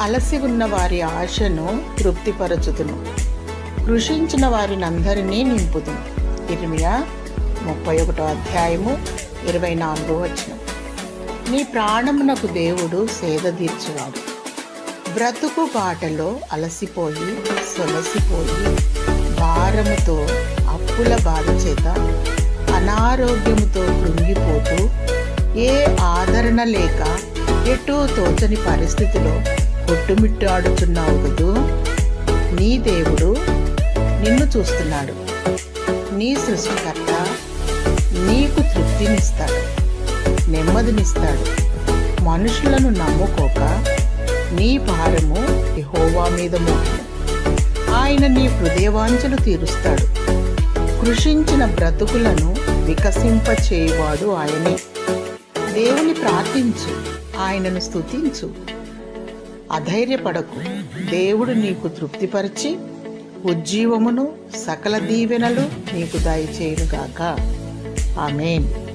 అలసి ఉన్న వారి ఆశను తృప్తిపరచుతును కృషించిన వారిని అందరినీ నింపుతును ఇర్మియా ముప్పై ఒకటో అధ్యాయము ఇరవై నాలుగో వచనం. నీ ప్రాణమునకు దేవుడు సేద తీర్చువాడు. బ్రతుకు బాటలో అలసిపోయి సొలసిపోయి భారముతో అప్పుల బాధ చేత అనారోగ్యముతో కృంగిపోతూ ఏ ఆదరణ లేక ఎటూ తోచని పరిస్థితిలో కొట్టుమిట్టాడుచున్నావు కదూ నీ దేవుడు నిన్ను చూస్తున్నాడు. నీ సృష్టికర్త నీకు తృప్తినిస్తాడు నెమ్మదినిస్తాడు. మనుషులను నమ్ముకోక నీ భారము యహోవా మీద మోపుము ఆయన నీ హృదయవాంఛలు తీరుస్తాడు. కృషించిన బ్రతుకులను వికసింపచేయువాడు ఆయనే. దేవుని ప్రార్థించు ఆయనను స్తుతించు. అధైర్యపడకు. దేవుడు నీకు తృప్తిపరిచి ఉజ్జీవమును సకల దీవెనలు నీకు దయచేయునుగాక. ఆమెన్.